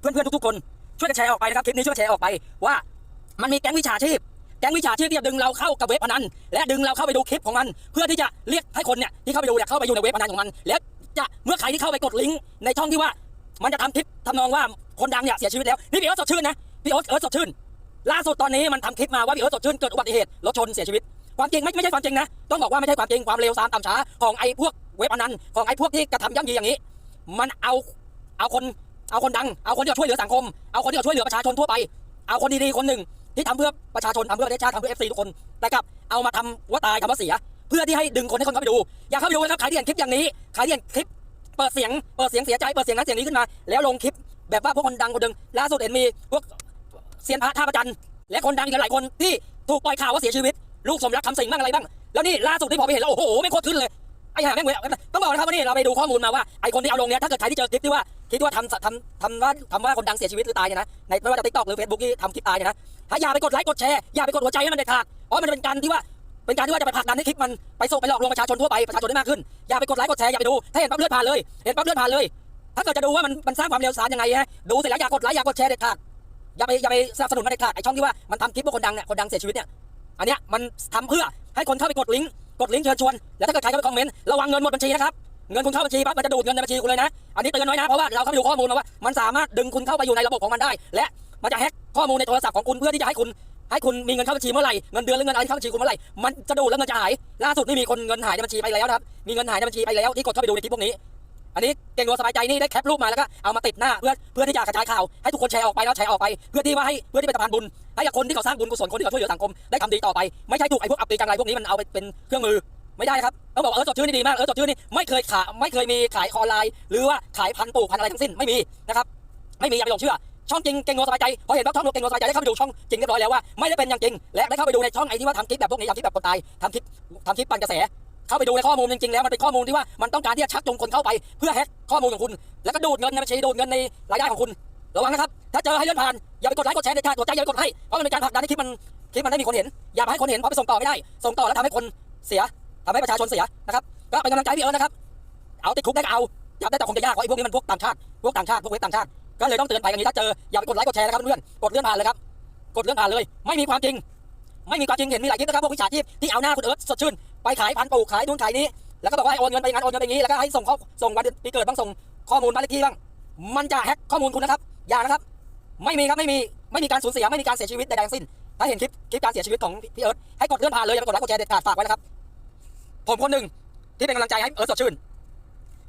เพื่อนๆทุกๆคนช่วยกันแชร์ออกไปนะครับคลิปนี้ช่วยแชร์ออกไปว่า มันมีแก๊งวิชาชีพแก๊งวิชาชีพที่จะดึงเราเข้ากับเว็บพนันและดึงเราเข้าไปดูคลิปของมัน เพื่อที่จะเรียกให้คนเนี่ยที่เข้าไปดูเนี่ยเข้าไปอยู่ในเว็บพนันของมัน แล้วจะเมื่อใครที่เข้าไปกดลิงก์ในช่องที่ว่า มันจะทำคลิปทำนองว่าคนดังเนี่ยเสียชีวิตแล้วนี่พี่เอิร์ธสดชื่นนะพี่เอิร์ธเอิร์ธสดชื่นล่าสุดตอนนี้มันทำคลิปมาว่าพี่เอิร์ธสดชื่นเกิดอุบัติเหตุรถชนเสียชีวิตความจริงไม่ไม่ใช่ความจริงนะต้องบอกว่าไม่ใช่ความจริงความเร็วสามต่ำช้าของไอ้พวกเว็บพนันของไอ้พวกที่กระทำย่ำยีอย่างนี้ มันเอาเอาคน เอาคนดัง เอาคนที่จะช่วยเหลือสังคม เอาคนที่จะช่วยเหลือประชาชนทั่วไป เอาคนดีๆคนหนึ่งที่ทำเพื่อประชาชนทำเพื่อประเทศชาติทำเพื่อเอฟซีทุกคนแต่กับเอามาทำว่าตายทำว่าเสีย เพื่อที่ให้ดึงคนให้คนเข้าไปดู อยากเข้าไปดูนะครับใครที่เห็นคลิปอย่างนี้ใครที่เห็นคลิป เปิดเสียง เปิดเสียงเสียใจ เปิดเสียงนั้นเสียงนี้ขึ้นมา แล้วลงคลิป แบบว่าพวกคนดังคนดึงล่าสุดเห็นมีพวกเซียนพระท่าประจันและคนดังอีกหลายคนที่ถูกปล่อยข่าวว่าเสียชีวิต ลูกสมรักคำสิงบ้างอะไรบ้างแล้วนี่ล่าสุดที่พอไปเห็นแล้วโอ้โหไม่โคตรขึ้นเลยไอ้ห่าแม่งเว้ยต้องบอกนะครับว่านี่เราไปดูข้อมูลมาว่าไอ้คนที่เอาลงเนี้ยถ้าเกิดใครที่เจอคลิปที่ว่า คิดว่าทำทำทำว่าทำว่าคนดังเสียชีวิตหรือตายเนี่ยนะในไม่ว่าจะติ๊กต็อกหรือเฟซบุ๊กที่ทำคลิปตายเนี่ยนะถ้าอย่าไปกดไลค์กดแชร์อย่าไปกดหัวใจให้มันเด็ดขาดเพราะมันเป็นการที่ว่าเป็นการที่ว่าจะไปผลักดันให้คลิปมันไปส่งไปหลอกลวงประชาชนทั่วไปประชาชนได้มากขึ้นอย่าไปกดไลค์กดแชร์อย่าไปดูถ้าเห็นปั๊บเลือดผ่านเลยเห็นปั๊บเลือดผ่านเลย ถ้าเกิดจะดูว่ามันมันสร้างความเร็วสารยังไงฮะดูเสร็จแล้วอย่ากดไลค์อย่ากดแชร์เด็ดขาดอย่าไปอย่าไปสนับสนุนมันเด็ดขาดไอช่องที่ว่ามันทำคลิปว่าคนดังเนี่ยคนดังเสียชีวิตเนี่ยอันเนี้ยมันทำเพื่อให้คนเข้าไปกดลิงก์กดลิงก์เชิญชวนแล้วถ้าเกิดใครเข้าไปคอมเมนต์ระวังเงินหมดบัญชีนะครับ เงินคุณเข้าบัญชีปั๊บมันจะดูดเงินในบัญชีคุณเลยนะ อันนี้เตือนไว้นะ เพราะว่าเราเข้าไปดูข้อมูลมาว่า มันสามารถดึงคุณเข้าไปอยู่ในระบบของมันได้ และมันจะแฮ็กข้อมูลในโทรศัพท์ของคุณเพื่อที่จะให้คุณให้คุณมีเงินเข้าบัญชีเมื่อไหร่เงินเดือนหรือเงินอะไรเข้าบัญชีคุณเมื่อไหร่มันจะดูดแล้วเงินจะหายล่าสุดนี่มีคนเงินหายในบัญชีไปแล้วนะครับมีเงินหายในบัญชีไปแล้วที่กดเข้าไปดูในคลิปพวกนี้ อันนี้เก่งรัวสบายใจนี่ได้แคปรูปมาแล้วก็เอามาติดหน้าเพื่อเพื่อที่จะกระจายข่าวให้ทุกคนแชร์ออกไปแล้วแชร์ออกไป เพื่อที่ว่าให้เพื่อที่เป็นสะพานบุญให้กับคนที่เขาสร้างบุญกุศลคนที่เขาช่วยเหลือสังคมได้ทำดีต่อไป ไม่ใช่ถูกไอ้พวกอับปีจังไรพวกนี้มันเอาไปเป็นเครื่องมือไม่ได้ครับ ต้องบอกเออสดชื่นนี่ดีมากเออสดชื่นนี่ไม่เคยขายไม่เคยมีขายออนไลน์ หรือว่าขายพันปลูกพันอะไรทั้งสิ้นไม่มีนะครับไม่มีอย่าไปหลงเชื่อช่องจริงเก่งรัวสบายใจพอเห็นว่าช่องรัวเก่งรัวสบายใจได้เข้าไปดูช่องจริงเรียบร้อยแล้วว่าไม่ได้เป็นอย่างจริง และได้เข้าไปดูในช่องไอ้ที่ว่าทำคลิปแบบพวกนี้ทำคลิปแบบคนตายทำคลิปทำคลิปปั่นกระแส เข้าไปดูในข้อมูลจริงๆแล้วมันเป็นข้อมูลที่ว่ามันต้องการที่จะชักจูงคนเข้าไป เพื่อแฮ็กข้อมูลของคุณ แล้วก็ดูดเงินในบัญชีดูดเงินในรายได้ของคุณระวังนะครับถ้าเจอให้เลื่อนผ่านอย่าไปกดไลค์กดแชร์เด็ดขาดกดใจอย่าไปกดให้เพราะมันเป็นการผลักดันให้คลิปมันคลิปมันได้มีคนเห็นอย่าไปให้คนเห็นเพราะไปส่งต่อไม่ได้ ส่งต่อแล้วทำให้คนเสีย ทำให้ประชาชนเสียนะครับก็เป็นกำลังใจพี่เอิร์ธนะครับ เอาติดคุกได้ก็เอาจับได้แต่คงจะยากเพราะไอ้พวกนี้มันพวกต่างชาติพวกต่างชาติพวกเว็บต่างชาติก็เลยต้องเตือนไปอย่างนี้ถ้าเจออย่าไปกดไลค์กดแชร์นะครับเพื่อนกดเลื่อนผ่านเลยครับกดเลื่อนผ่านเลย ไม่มีความจริง ไม่มีความจริงเห็นมีหลายคลิปนะครับพวกวิชาชีพที่เอาหน้าคุณเอิร์ธสดชื่นไปขายพันปูขายนู่นขายนี้แล้วก็บอกว่าโอนเงินไปงั้นโอนเงินไปงี้แล้วก็ให้ส่งข้อส่งวันเดือนปีเกิดบ้างส่งข้อมูลบ้านเลขที่บ้างมันจะแฮ็กข้อมูลคุณนะครับอย่านะครับ ไม่มีครับไม่มีไม่มีการสูญเสียไม่มีการเสียชีวิตใดๆทั้งสิ้นถ้าเห็นคลิปคลิปการเสียชีวิตของพี่เอิร์ธให้กดเลื่อนผ่านเลยอย่าไปกดไลค์กดแชร์เด็ดขาดฝากไว้นะครับ ผมคนหนึ่งที่เป็นกำลังใจให้เอิร์ธสดชื่น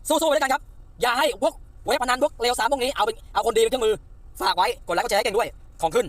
สู้ๆไปด้วยกันครับ อย่าให้พวกเว็บพนันพวกเลวสามพวกนี้เอาเป็นเอาคนดีเป็นเครื่องมือ ฝากไว้ กดไลค์กดแชร์ให้เก่งด้วย ของขึ้น